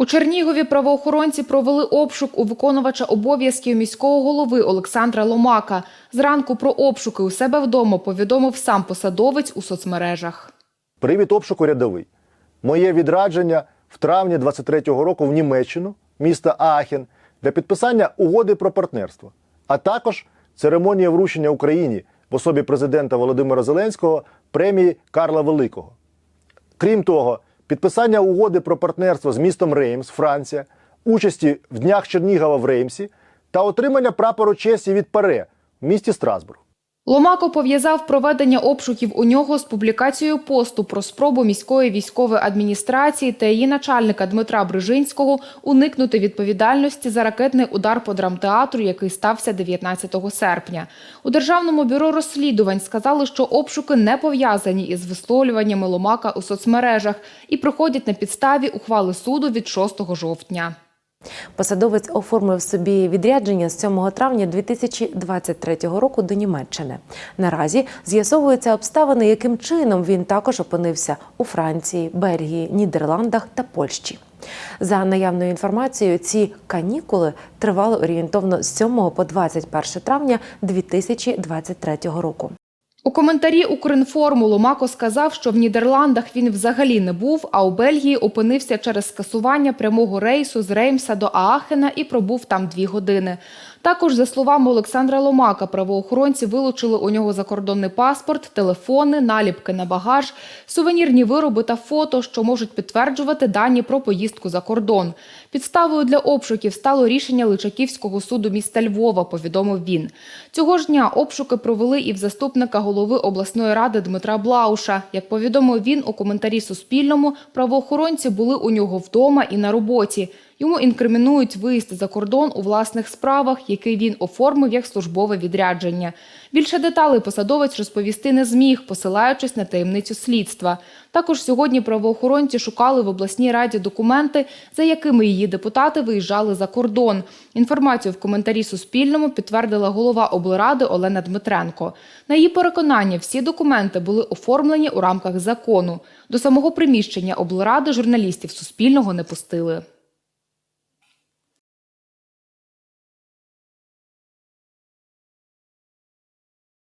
У Чернігові правоохоронці провели обшук у виконувача обов'язків міського голови Олександра Ломака. Зранку про обшуки у себе вдома повідомив сам посадовець у соцмережах. Привід обшуку рядовий. Моє відрадження в травні 23-го року в Німеччину, міста Аахен, для підписання угоди про партнерство, а також церемонія вручення Україні в особі президента Володимира Зеленського премії Карла Великого. Крім того, підписання угоди про партнерство з містом Реймс, Франція, участі в днях Чернігова в Реймсі та отримання прапору честі від ПАРЕ в місті Страсбург. Ломако пов'язав проведення обшуків у нього з публікацією посту про спробу міської військової адміністрації та її начальника Дмитра Брижинського уникнути відповідальності за ракетний удар по драмтеатру, який стався 19 серпня. У Державному бюро розслідувань сказали, що обшуки не пов'язані із висловлюваннями Ломака у соцмережах і проходять на підставі ухвали суду від 6 жовтня. Посадовець оформив собі відрядження з 7 травня 2023 року до Німеччини. Наразі з'ясовуються обставини, яким чином він також опинився у Франції, Бельгії, Нідерландах та Польщі. За наявною інформацією, ці канікули тривали орієнтовно з 7 по 21 травня 2023 року. У коментарі Укрінформу Ломако сказав, що в Нідерландах він взагалі не був, а у Бельгії опинився через скасування прямого рейсу з Реймса до Аахена і пробув там дві години. Також, за словами Олександра Ломака, правоохоронці вилучили у нього закордонний паспорт, телефони, наліпки на багаж, сувенірні вироби та фото, що можуть підтверджувати дані про поїздку за кордон. Підставою для обшуків стало рішення Личаківського суду міста Львова, повідомив він. Цього ж дня обшуки провели і в заступника голови обласної ради Дмитра Блауша. Як повідомив він у коментарі Суспільному, правоохоронці були у нього вдома і на роботі. Йому інкримінують виїзд за кордон у власних справах, який він оформив як службове відрядження. Більше деталей посадовець розповісти не зміг, посилаючись на таємницю слідства. Також сьогодні правоохоронці шукали в обласній раді документи, за якими її депутати виїжджали за кордон. Інформацію в коментарі Суспільному підтвердила голова облради Олена Дмитренко. На її переконання, всі документи були оформлені у рамках закону. До самого приміщення облради журналістів Суспільного не пустили.